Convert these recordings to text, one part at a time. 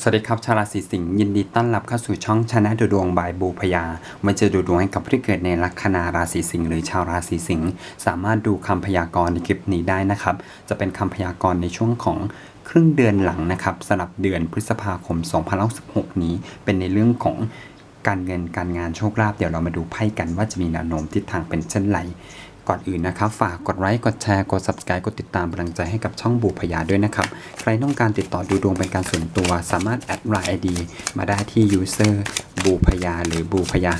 สวัสดีครับ ชาวราศีสิงห์ยินดีต้อนรับเข้าสู่ช่องชนะดูดวงบายบูพยามาเจอดูดวงให้กับผู้ที่เกิดในลัคนาราศีสิงห์หรือชาวราศีสิงห์สามารถดูคำพยากรณ์ในคลิปนี้ได้นะครับ จะเป็นคำพยากรณ์ในช่วงของครึ่งเดือนหลังนะครับสำหรับเดือนพฤษภาคม2016นี้ เป็นในเรื่องของการเงินการงานโชคลาภเดี๋ยวเรามาดูไพ่กันว่าจะมีแนวโน้มทิศทางเป็นเช่นไร ก่อนอื่นนะครับ ฝากกดไลค์กดแชร์กด subscribe กดติดตามกำลังใจให้กับช่องบูพยาด้วยนะครับ ใครต้องการติดต่อดูดวงเป็นการส่วนตัว สามารถแอดไลน์ ID มาได้ที่ user บูพยาหรือบูพยา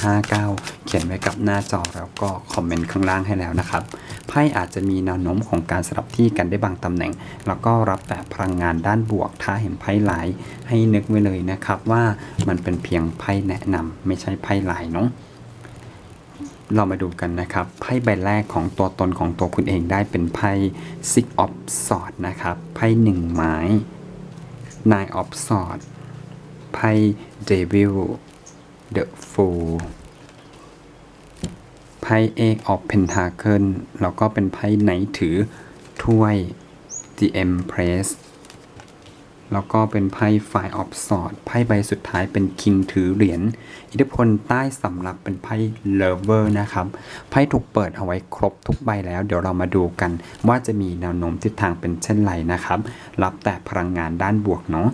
59 เขียนไว้กับหน้าจอแล้วก็คอมเมนต์ข้างล่างให้แล้วนะครับไพ่อาจจะมีแนวโน้มของการสลับที่กันได้บางตำแหน่ง แล้วก็รับแต่พลังงานด้านบวก ถ้าเห็นไพ่หลายให้นึกไว้เลยนะครับว่ามันเป็นเพียงไพ่แนะนำไม่ใช่ไพ่หลายเนาะ เรามาดูกันนะครับ ไพ่ใบแรกของตัวตนของตัวคุณเองได้เป็นไพ่ Six of Swords นะครับ ไพ่หนึ่งไม้ Nine of Swords ไพ่ Devil The Fool ไพ่ Eight of Pentacle แล้วก็เป็นไพ่ไหนถือถ้วย The Empress แล้วก็เป็นไพ่ Five of Swords ไพ่ใบสุดท้ายเป็น King ถือเหรียญอิทธิพลใต้สำรับเป็นไพ่ Lover นะครับไพ่ถูกเปิดเอาไว้ครบทุกใบแล้ว เดี๋ยวเรามาดูกันว่าจะมีแนวโน้มทิศทางเป็นเช่นไรนะครับ รับแต่พลังงานด้านบวกเนาะ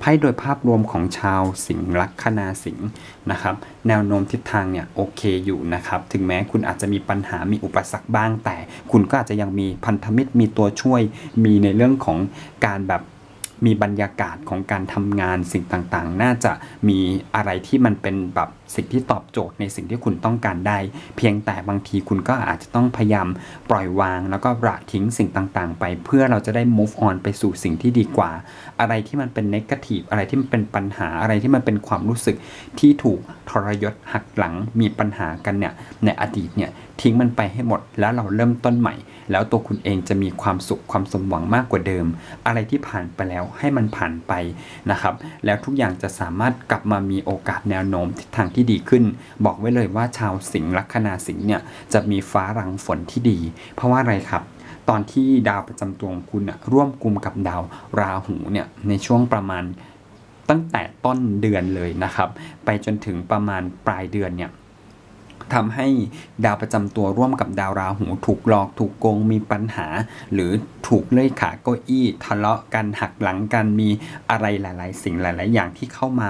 ไพ่โดยภาพรวมของชาวสิงห์ลัคนาสิงห์นะครับ แนวโน้มทิศทางเนี่ยโอเคอยู่นะครับ ถึงแม้คุณอาจจะมีปัญหามีอุปสรรคบ้างแต่ คุณก็อาจจะยังมีพันธมิตรมีตัวช่วย มีในเรื่องของการแบบ มีบรรยากาศของการทำงานสิ่งต่างๆ น่าจะมีอะไรที่มันเป็นแบบสิ่งที่ตอบโจทย์ในสิ่งที่คุณต้องการได้ เพียงแต่บางทีคุณก็อาจจะต้องพยายามปล่อยวาง แล้วก็ละทิ้งสิ่งต่างๆ ไป เพื่อเราจะได้ move on ไปสู่สิ่งที่ดีกว่า อะไรที่มันเป็น negative อะไรที่มันเป็นปัญหาอะไรที่มันเป็นความรู้สึกที่ถูกทรยศหักหลังมีปัญหากันเนี่ยในอดีตเนี่ย ทิ้งมันไปให้หมด แล้วเราเริ่มต้นใหม่ แล้วตัวคุณเองจะมีความสุขความสมหวังมากกว่าเดิม อะไรที่ผ่านไปแล้วให้มันผ่านไปนะครับ แล้วทุกอย่างจะสามารถกลับมามีโอกาสแนวโน้มทิศทางที่ดีขึ้น บอกไว้เลยว่าชาวสิงห์ลัคนาสิงห์เนี่ยจะมีฟ้ารังฝนที่ดี เพราะว่าอะไรครับตอนที่ดาวประจำตัวของคุณอะร่วมกลุ่มกับดาวราหูเนี่ยในช่วงประมาณตั้งแต่ต้นเดือนเลยนะครับ ไปจนถึงประมาณปลายเดือนเนี่ย ทำให้ดาวประจำตัวร่วมกับดาวราหูถูกหลอกถูกโกงมีปัญหา หรือถูกเลื่อยขาเก้าอี้ทะเลาะกันหักหลังกันมีอะไรหลาย ๆ สิ่งหลาย ๆ อย่างที่เข้ามา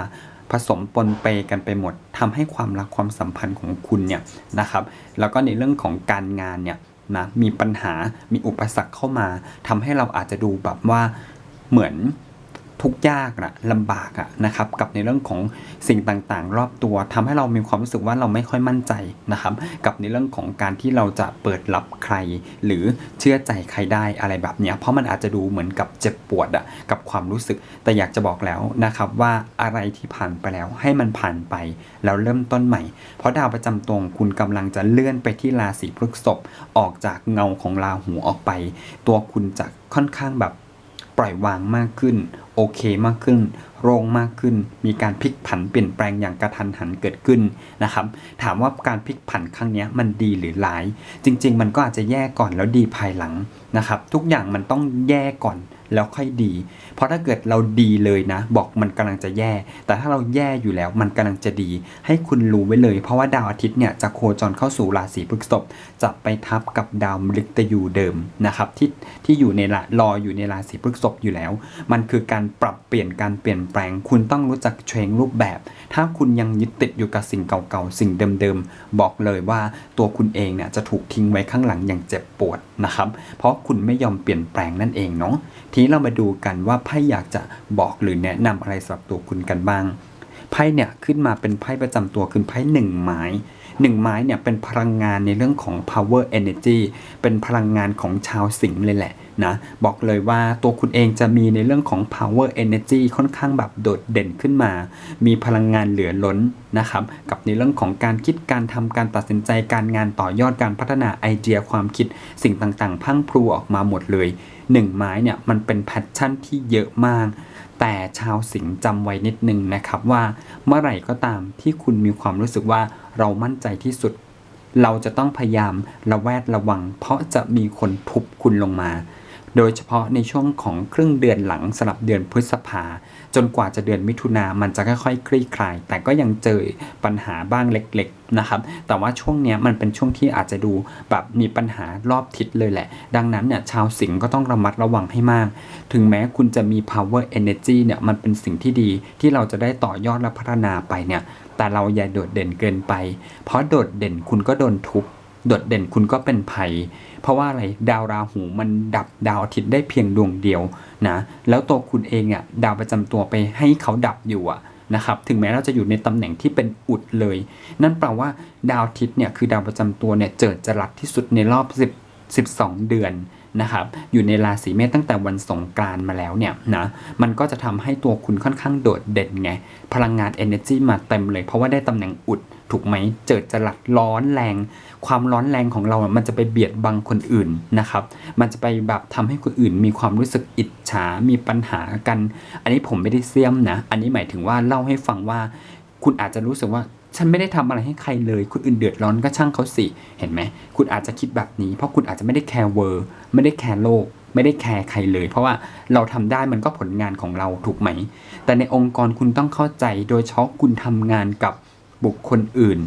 ผสมปนเปกันไปหมดทำให้ความรักความสัมพันธ์ของคุณเนี่ยนะครับ แล้วก็ในเรื่องของการงานเนี่ยนะมีปัญหามีอุปสรรคเข้ามาทำให้เราอาจจะดูแบบว่าเหมือน ทุกยากนะลำบากอะนะครับกับในเรื่องของสิ่งต่างๆ รอบตัวทำให้เรามีความรู้สึกว่าเราไม่ค่อยมั่นใจนะครับ กับในเรื่องของการที่เราจะเปิดรับใคร หรือเชื่อใจใครได้อะไรแบบเนี้ยเพราะมันอาจจะดูเหมือนกับเจ็บปวดอะกับความรู้สึก แต่อยากจะบอกแล้วนะครับว่าอะไรที่ผ่านไปแล้วให้มันผ่านไปแล้วเริ่มต้นใหม่ เพราะดาวประจำตัวงคุณกำลังจะเลื่อนไปที่ราศีพฤษภออกจากเงาของราหูออกไป ตัวคุณจะค่อนข้างแบบปล่อยวางมากขึ้น โอเคมากขึ้นโล่งมากขึ้น มีการพลิกผันเปลี่ยนแปลงอย่างกระทันหันเกิดขึ้นนะครับ ถามว่าการพลิกผันครั้งนี้มันดีหรือร้าย จริง ๆ มันก็อาจจะแย่ก่อนแล้วดีภายหลังนะครับ ทุกอย่างมันต้องแย่ก่อนแล้วค่อยดี เพราะถ้าเกิดเราดีเลยนะ บอกมันกำลังจะแย่ แต่ถ้าเราแย่อยู่แล้วมันกำลังจะดี ให้คุณรู้ไว้เลย เพราะว่าดาวอาทิตย์เนี่ยจะโคจรเข้าสู่ราศีพฤษภจะไปทับกับดาวมฤตยูเดิมนะครับที่ที่อยู่ในละรออยู่ในราศีพฤษภอยู่แล้ว มันคือการปรับเปลี่ยนการเปลี่ยนแปลง คุณต้องรู้จักเชงรูปแบบ ถ้าคุณยังยึดติดอยู่กับสิ่งเก่าๆ สิ่งเดิมๆ บอกเลยว่าตัวคุณเองเนี่ยจะถูกทิ้งไว้ข้างหลังอย่างเจ็บปวดนะครับ เพราะคุณไม่ยอมเปลี่ยนแปลงนั่นเองเนาะ ทีนี้เรามาดูกันว่าไพ่อยากจะบอกหรือแนะนำอะไรสำหรับตัวคุณกันบ้าง ไพ่เนี่ยขึ้นมาเป็นไพ่ประจำตัวคือไพ่หนึ่งไม้ หนึ่งไม้เนี่ยเป็นพลังงานในเรื่องของ power energy เป็นพลังงานของชาวสิงห์เลยแหละนะบอกเลยว่าตัวคุณเองจะมีในเรื่องของ power energy ค่อนข้างแบบโดดเด่นขึ้นมา มีพลังงานเหลือล้นนะครับ กับในเรื่องของการคิดการทำการตัดสินใจการงานต่อยอดการพัฒนาไอเดียความคิดสิ่งต่างๆ พังพรูออกมาหมดเลยหนึ่งไม้เนี่ยมันเป็นแพชชั่นที่เยอะมาก แต่ชาวสิงห์จำไว้นิดนึงนะครับว่าเมื่อไหร่ก็ตามที่คุณมีความรู้สึกว่าเรามั่นใจที่สุด เราจะต้องพยายามระแวดระวัง เพราะจะมีคนทุบคุณลงมา โดยเฉพาะในช่วงของครึ่งเดือนหลังสำหรับเดือนพฤษภา จนกว่าจะเดือนมิถุนามันจะค่อยๆคลี่คลาย แต่ก็ยังเจอปัญหาบ้างเล็กๆนะครับ แต่ว่าช่วงนี้มันเป็นช่วงที่อาจจะดูแบบมีปัญหารอบทิศเลยแหละ ดังนั้นเนี่ยชาวสิงห์ก็ต้องระมัดระวังให้มาก ถึงแม้คุณจะมี power energy เนี่ยมันเป็นสิ่งที่ดีที่เราจะได้ต่อยอดและพัฒนาไปเนี่ยแต่เราอย่าโดดเด่นเกินไป เพราะโดดเด่นคุณก็โดนทุบ โดดเด่นคุณก็เป็นภัย เพราะว่าอะไรดาวราหูมันดับดาวอาทิตย์ได้เพียงดวงเดียวนะแล้วตัวคุณเองอะดาวประจำตัวไปให้เขาดับอยู่อะนะครับถึงแม้เราจะอยู่ในตำแหน่งที่เป็นอุดเลย นั่นแปลว่าดาวอาทิตย์เนี่ยคือดาวประจำตัวเนี่ยเจิดจรัสที่สุดในรอบ10 12 เดือนนะครับอยู่ในราศีเมษตั้งแต่วันสงกรานมาแล้วเนี่ยนะมันก็จะทำให้ตัวคุณค่อนข้างโดดเด่นไงพลังงาน energy มาเต็มเลย เพราะว่าได้ตำแหน่งอุด ถูกไหมเจิดจรัสร้อนแรง ความร้อนแรงของเราอะมันจะไปเบียดบังคนอื่นนะครับ มันจะไปแบบทำให้คนอื่น มีความรู้สึกอิจฉา มีปัญหากัน อันนี้ผมไม่ได้เสียมนะ อันนี้หมายถึงว่าเล่าให้ฟังว่า คุณอาจจะรู้สึกว่าฉันไม่ได้ทำอะไรให้ใครเลย คนอื่นเดือดร้อนก็ช่างเขาสิ เห็นไหม คุณอาจจะคิดแบบนี้ เพราะคุณอาจจะไม่ได้แคร์เวอร์ ไม่ได้แคร์โลก ไม่ได้แคร์ใครเลย เพราะว่าเราทำได้มันก็ผลงานของเราถูกไหม แต่ในองค์กรคุณต้องเข้าใจ โดยเฉพาะคุณทำงานกับ บุคคลอื่น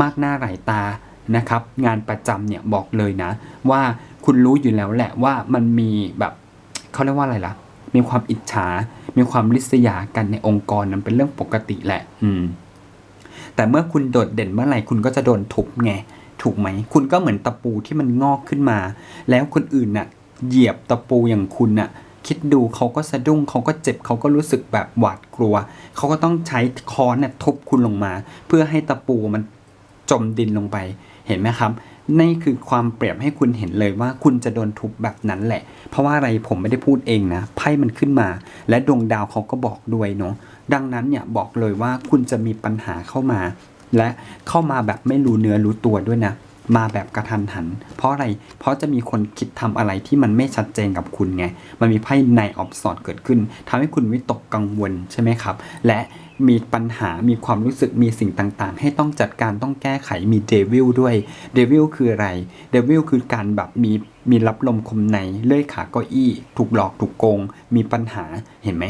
มากหน้าหลายตานะครับ งานประจำเนี่ยบอกเลยนะ ว่าคุณรู้อยู่แล้วแหละว่ามันมีแบบเขาเรียกว่าอะไรล่ะ มีความอิจฉา มีความริษยากันในองค์กรนั้นเป็นเรื่องปกติแหละ อืม แต่เมื่อคุณโดดเด่นเมื่อไหร่คุณก็จะโดนทุบไงถูกไหม คุณก็เหมือนตะปูที่มันงอกขึ้นมา แล้วคนอื่นน่ะ เหยียบตะปูอย่างคุณน่ะ คิดดูเขาก็สะดุ้งเขาก็เจ็บเขาก็รู้สึกแบบหวาดกลัว เขาก็ต้องใช้ค้อนเนี่ยทุบคุณลงมา เพื่อให้ตะปูมันจมดินลงไปเห็นไหมครับนี่คือความเปรียบให้คุณเห็นเลยว่าคุณจะโดนทุบแบบนั้นแหละ เพราะว่าอะไรผมไม่ได้พูดเองนะ ไพ่มันขึ้นมา และดวงดาวเขาก็บอกด้วยเนาะดังนั้นเนี่ยบอกเลยว่าคุณจะมีปัญหาเข้ามา และเข้ามาแบบไม่รู้เนื้อรู้ตัวด้วยนะ มาแบบกระทันหัน เพราะอะไร เพราะจะมีคนคิดทำอะไรที่มันไม่ชัดเจนกับคุณไง มันมีไพ่ในออฟสอดเกิดขึ้นทำให้คุณวิตกกังวลใช่ไหมครับ และมีปัญหา มีความรู้สึก มีสิ่งต่างๆ ให้ต้องจัดการ ต้องแก้ไข มีเดวิลด้วย เดวิลคืออะไร เดวิลคือการแบบมีมีรับลมคมใน เลื่อยขาเก้าอี้ ถูกหลอก ถูกโกง มีปัญหา เห็นไหม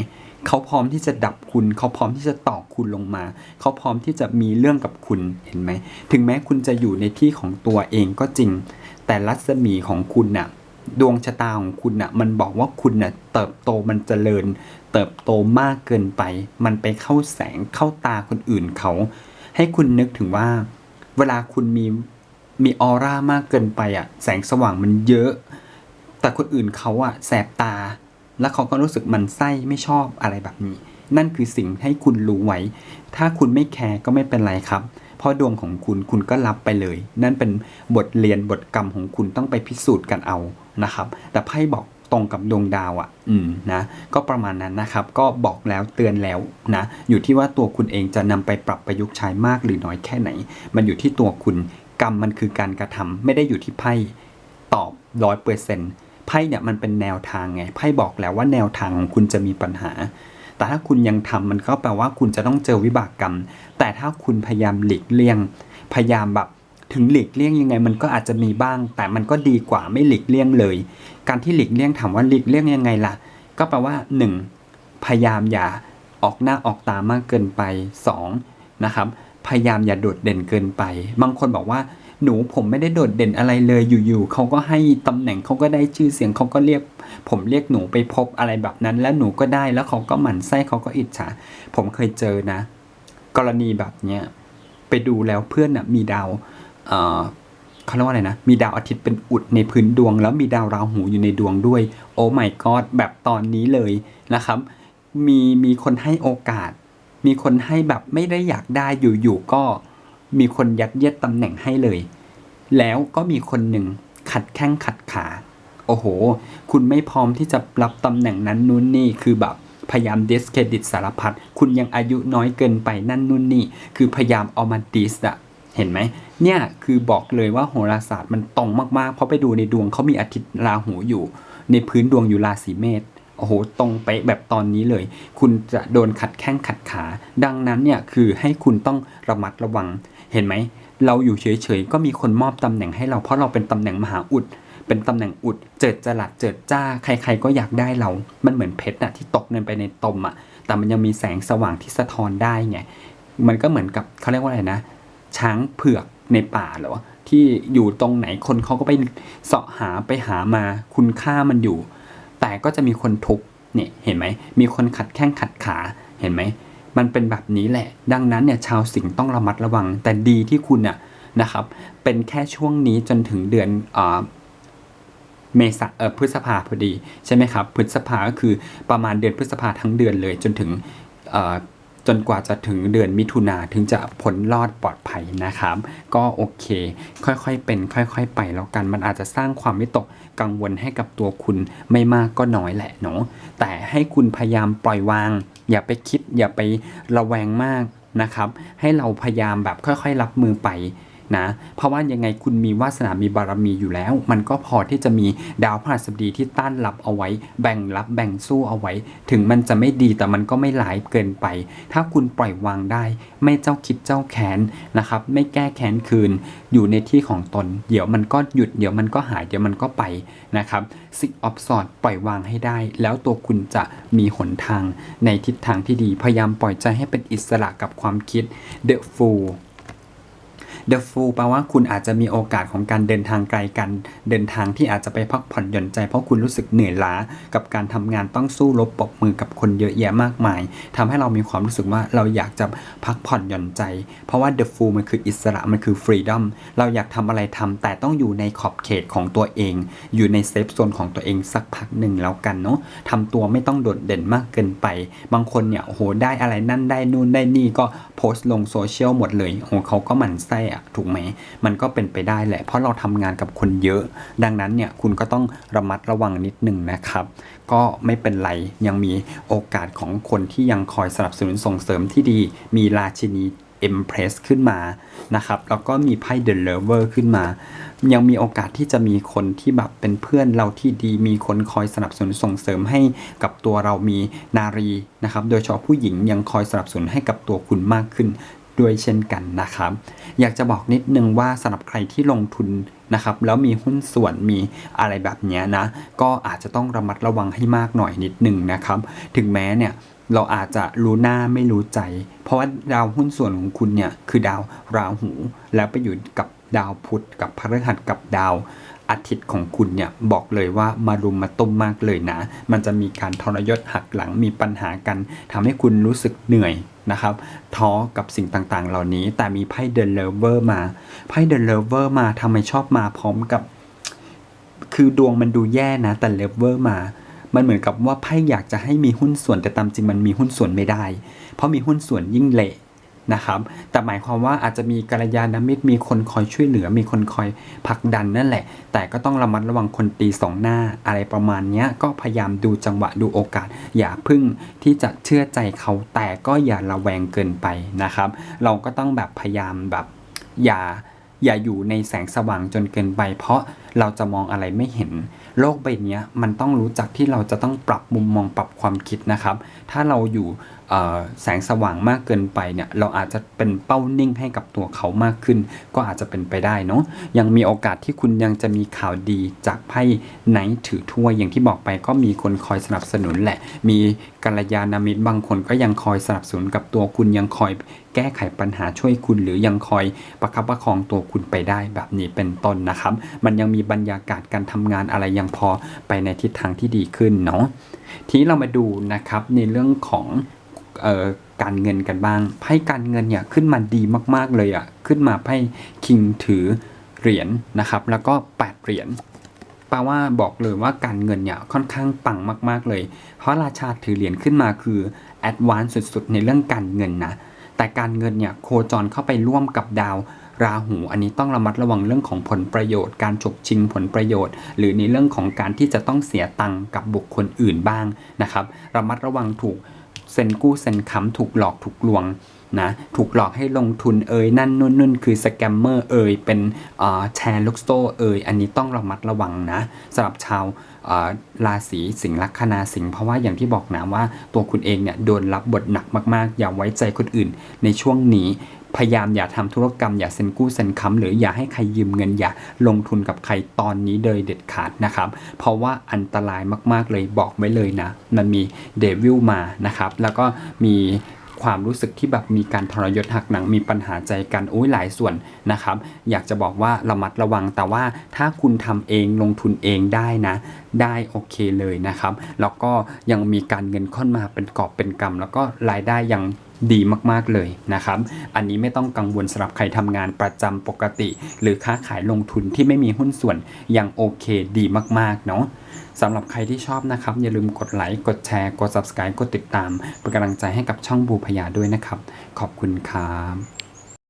เขาพร้อมที่จะดับคุณ เขาพร้อมที่จะตอกคุณลงมา เขาพร้อมที่จะมีเรื่องกับคุณเห็นไหม ถึงแม้คุณจะอยู่ในที่ของตัวเองก็จริง แต่รัศมีของคุณน่ะ ดวงชะตาของคุณน่ะ มันบอกว่าคุณน่ะ เติบโตมันเจริญ เติบโตมากเกินไป มันไปเข้าแสงเข้าตาคนอื่นเขา ให้คุณนึกถึงว่า เวลาคุณมีมีออร่ามากเกินไปอะ แสงสว่างมันเยอะ แต่คนอื่นเขาอะแสบตา แล้วเขาก็รู้สึกมันไส้ไม่ชอบอะไรแบบนี้ นั่นคือสิ่งให้คุณรู้ไว้ ถ้าคุณไม่แคร์ก็ไม่เป็นไรครับ เพราะดวงของคุณคุณก็รับไปเลย นั่นเป็นบทเรียนบทกรรมของคุณต้องไปพิสูจน์กันเอานะครับ แต่ไพ่บอกตรงกับดวงดาวอะ่ะ อืมนะ ก็ประมาณนั้นนะครับ ก็บอกแล้วเตือนแล้วนะ อยู่ที่ว่าตัวคุณเองจะนำไปปรับประยุกต์ใช้มากหรือน้อยแค่ไหน มันอยู่ที่ตัวคุณ กรรมมันคือการกระทำไม่ได้อยู่ที่ไพ่ตอบร้อยเปอร์เซ็นต์ ไพ่เนี่ยมันเป็นแนวทางไงไพ่บอกแล้วว่าแนวทางของคุณจะมีปัญหา แต่ถ้าคุณยังทำมันก็แปลว่าคุณจะต้องเจอวิบากกรรม แต่ถ้าคุณพยายามหลีกเลี่ยง พยายามแบบถึงหลีกเลี่ยงยังไง มันก็อาจจะมีบ้าง แต่มันก็ดีกว่าไม่หลีกเลี่ยงเลย การที่หลีกเลี่ยงถามว่าหลีกเลี่ยงยังไงล่ะ ก็แปลว่า 1. พยายามอย่าออกหน้าออกตามากเกินไป 2. นะครับพยายามอย่าโดดเด่นเกินไป บางคนบอกว่า หนูผมไม่ได้โดดเด่นอะไรเลยอยู่ๆเขาก็ให้ตำแหน่งเขาก็ได้ชื่อเสียงเขาก็เรียก ผมเรียกหนูไปพบอะไรแบบนั้น แล้วหนูก็ได้แล้วเขาก็หมั่นไส้เขาก็อิจฉาผมเคยเจอนะ กรณีแบบเนี้ยไปดูแล้วเพื่อนน่ะมีดาวเอ่อเขาเรียกว่าอะไรนะ มีดาวอาทิตย์เป็นอุดในพื้นดวง แล้วมีดาวราหูอยู่ในดวงด้วย โอ้ my god แบบตอนนี้เลยนะครับ มีมีคนให้โอกาส มีคนให้แบบไม่ได้อยากได้อยู่ๆก็ มีคนยัดเยียดตำแหน่งให้เลย แล้วก็มีคนหนึ่งขัดแข้งขัดขา โอ้โห คุณไม่พร้อมที่จะรับตำแหน่งนั้นนู่นนี่คือแบบพยายามเดสเครดิตสารพัดคุณยังอายุน้อยเกินไปนั่นนู่นนี่ คือพยายามเอามาดิสอะเห็นไหม เนี่ยคือบอกเลยว่าโหราศาสตร์มันตรงมากๆ เพราะไปดูในดวงเขามีอาทิตย์ราหูอยู่ ในพื้นดวงอยู่ราศีเมษโอ้โห ตรงไปะแบบตอนนี้เลย คุณจะโดนขัดแข้งขัดขา ดังนั้นเนี่ยคือให้คุณต้องระมัดระวัง เห็นไหม เราอยู่เฉยๆ ก็มีคนมอบตำแหน่งให้เราเพราะเราเป็นตำแหน่งมหาอุด เป็นตำแหน่งอุด เจิดจรัสเจิดจ้า ใครๆก็อยากได้เรา มันเหมือนเพชรอะที่ตกเงินไปในตมอะแต่มันยังมีแสงสว่างที่สะท้อนได้ไง มันก็เหมือนกับเขาเรียกว่าอะไรนะ ช้างเผือกในป่าหรอ ที่อยู่ตรงไหนคนเขาก็ไปเสาะหาไปหามา คุณค่ามันอยู่ แต่ก็จะมีคนทุบเนี่ย เห็นไหม มีคนขัดแข้งขัดขา เห็นไหม มันเป็นแบบนี้แหละ ดังนั้นเนี่ยชาวสิงห์ต้องระมัดระวัง แต่ดีที่คุณน่ะนะครับ เป็นแค่ช่วงนี้จนถึงเดือนเมษาเออพฤษภาพอดีใช่ไหมครับ พฤษภาก็คือประมาณเดือนพฤษภาทั้งเดือนเลยจนถึงเอ่อ จนกว่าจะถึงเดือนมิถุนาถึงจะผลรอดปลอดภัยนะครับ ก็โอเค ค่อยๆเป็น ค่อย ๆ ไปแล้วกันมันอาจจะสร้างความวิตกกังวลให้กับตัวคุณไม่มากก็น้อยแหละเนาะแต่ให้คุณพยายามปล่อยวาง อย่าไปคิด อย่าไประแวงมากนะครับ ให้เราพยายามแบบค่อย ๆ รับมือไป นะเพราะว่ายังไงคุณมีวาสนามีบารมีอยู่แล้ว มันก็พอที่จะมีดาวพฤหัสบดีที่ต้านรับเอาไว้ แบ่งรับแบ่งสู้เอาไว้ ถึงมันจะไม่ดีแต่มันก็ไม่หลายเกินไป ถ้าคุณปล่อยวางได้ ไม่เจ้าคิดเจ้าแค้นนะครับ ไม่แก้แค้นคืน อยู่ในที่ของตน เดี๋ยวมันก็หยุดเดี๋ยวมันก็หายเดี๋ยวมันก็ไปนะครับสิกออฟสอดปล่อยวางให้ได้ แล้วตัวคุณจะมีหนทางในทิศทางที่ดีพยายามปล่อยใจให้เป็นอิสระกับความคิด The Fool The Fool แปลว่าคุณอาจจะมีโอกาสของการเดินทางไกลกัน เดินทางที่อาจจะไปพักผ่อนหย่อนใจ เพราะคุณรู้สึกเหนื่อยล้า กับการทำงานต้องสู้รบปบมือกับคนเยอะแยะมากมายทำให้เรามีความรู้สึกว่าเราอยากจะพักผ่อนหย่อนใจ เพราะว่า The Fool มันคืออิสระมันคือ Freedom เราอยากทำอะไรทำแต่ต้องอยู่ในขอบเขตของตัวเอง อยู่ในเซฟโซนของตัวเองสักพักหนึ่งแล้วกันเนาะทำตัวไม่ต้องโดดเด่นมากเกินไป บางคนเนี่ยโหได้อะไรนั่นได้นู่นได้นี่ก็โพสต์ลงโซเชียลหมดเลยโอ้โหเขาก็หมั่นไส้อะถูกไหมมันก็เป็นไปได้แหละ เพราะเราทำงานกับคนเยอะ ดังนั้นเนี่ยคุณก็ต้องระมัดระวังนิดหนึ่งนะครับ ก็ไม่เป็นไรยังมีโอกาสของคนที่ยังคอยสนับสนุนส่งเสริมที่ดี มีราชินี Empress ขึ้นมานะครับแล้วก็มีไพ่ The Lover ขึ้นมา ยังมีโอกาสที่จะมีคนที่แบบเป็นเพื่อนเราที่ดี มีคนคอยสนับสนุนส่งเสริมให้กับตัวเรามีนารีนะครับ โดยเฉพาะผู้หญิงยังคอยสนับสนุนให้กับตัวคุณมากขึ้น ด้วยเช่นกันนะครับ อยากจะบอกนิดนึงว่าสำหรับใครที่ลงทุนนะครับแล้วมีหุ้นส่วนมีอะไรแบบนี้นะ ก็อาจจะต้องระมัดระวังให้มากหน่อยนิดนึงนะครับ ถึงแม้เนี่ยเราอาจจะรู้หน้าไม่รู้ใจ เพราะว่าดาวหุ้นส่วนของคุณเนี่ยคือดาวราหู แล้วไปอยู่กับดาวพุธกับพฤหัสกับดาว อาทิตย์ของคุณเนี่ยบอกเลยว่ามารุมมาต้มมากเลยนะ มันจะมีการทรยศหักหลังมีปัญหากันทำให้คุณรู้สึกเหนื่อยนะครับท้อกับสิ่งต่างๆ เหล่านี้ แต่มีไพ่เดนเลเวอร์มาไพ่เดนเลเวอร์มาทำไมชอบมาพร้อมกับ คือดวงมันดูแย่นะ แต่เลเวอร์มา มันเหมือนกับว่าไพ่อยากจะให้มีหุ้นส่วนแต่ตามจริงมันมีหุ้นส่วนไม่ได้ เพราะมีหุ้นส่วนยิ่งเละ นะครับแต่หมายความว่าอาจจะมีกัลยาณมิตรมีคนคอยช่วยเหลือ มีคนคอยผลักดันนั่นแหละ แต่ก็ต้องระมัดระวังคนตีสองหน้าอะไรประมาณนี้ก็พยายามดูจังหวะดูโอกาส อย่าพึ่งที่จะเชื่อใจเขาแต่ก็อย่าระแวงเกินไปนะครับ เราก็ต้องแบบพยายามแบบอย่าอย่าอยู่ในแสงสว่างจนเกินไป เพราะเราจะมองอะไรไม่เห็น โลกใบนี้มันต้องรู้จักที่เราจะต้องปรับมุมมองปรับความคิดนะครับ ถ้าเราอยู่ แสงสว่างมากเกินไปเนี่ยเราอาจจะเป็นเป้านิ่งให้กับตัวเขามากขึ้น ก็อาจจะเป็นไปได้เนาะยังมีโอกาสที่คุณยังจะมีข่าวดีจากไพ่ไหนถือถ้วยอย่างที่บอกไปก็มีคนคอยสนับสนุนแหละ มีกัลยาณมิตรบางคนก็ยังคอยสนับสนุนกับตัวคุณยังคอยแก้ไขปัญหาช่วยคุณหรือยังคอยประคับประคองตัวคุณไปได้แบบนี้เป็นต้นนะครับ มันยังมีบรรยากาศการทำงานอะไรยังพอไปในทิศทางที่ดีขึ้นเนาะทีนี้เรามาดูนะครับในเรื่องของ การเงินกันบ้างไพ่การเงินเนี่ยขึ้นมาดีมากๆเลยอะ่ะขึ้นมาไพ่คิงถือเหรียญนะครับ แล้วก็แปดเหรียญแปลว่าบอกเลยว่าการเงินเนี่ยค่อนข้างปังมาก ๆเลย เพราะราชาถือเหรียญขึ้นมาคือแอดวานซ์สุดๆ ในเรื่องการเงินนะแต่การเงินเนี่ยโคจรเข้าไปร่วมกับดาวราหู อันนี้ต้องระมัดระวังเรื่องของผลประโยชน์ การฉกชิงผลประโยชน์ หรือในเรื่องของการที่จะต้องเสียตังค์กับบุคคลอื่นบ้างนะครับ ระมัดระวังถูก เซ็นกู้เซ็นค้ำถูกหลอกถูกลวงนะถูกหลอกให้ลงทุนเอ่ยนั่นนู่นนู่นคือสแกมเมอร์เอ่ยเป็นแชร์ลูกโซ่เอ่ยอันนี้ต้องระมัดระวังนะสำหรับชาวราศีสิงห์ลัคนาสิงห์เพราะว่าอย่างที่บอกนะว่าตัวคุณเองเนี่ยโดนรับบทหนักมากๆ อย่าไว้ใจคนอื่นในช่วงนี้ พยายามอย่าทำธุรกรรม อย่าเซ็นกู้เซ็นค้ำหรืออย่าให้ใครยืมเงินอย่าลงทุนกับใครตอนนี้โดยเด็ดขาดนะครับ เพราะว่าอันตรายมากๆเลยบอกไว้เลยนะ มันมีเดวิลมานะครับ แล้วก็มีความรู้สึกที่แบบมีการทรยศหักหนังมีปัญหาใจกันโอ้ยหลายส่วนนะครับ อยากจะบอกว่าระมัดระวังแต่ว่าถ้าคุณทำเองลงทุนเองได้นะ ได้โอเคเลยนะครับ แล้วก็ยังมีการเงินเข้ามาเป็นกอบเป็นกำแล้วก็รายได้ยังดีมากๆเลยนะครับ อันนี้ไม่ต้องกังวลสำหรับใครทำงานประจำปกติ หรือค้าขายลงทุนที่ไม่มีหุ้นส่วนยังโอเคดีมากๆเนาะสำหรับใครที่ชอบนะครับ อย่าลืมกดไลค์กดแชร์ กด subscribe กดติดตาม เป็นกำลังใจให้กับช่องบูพยาด้วยนะครับ ขอบคุณครับ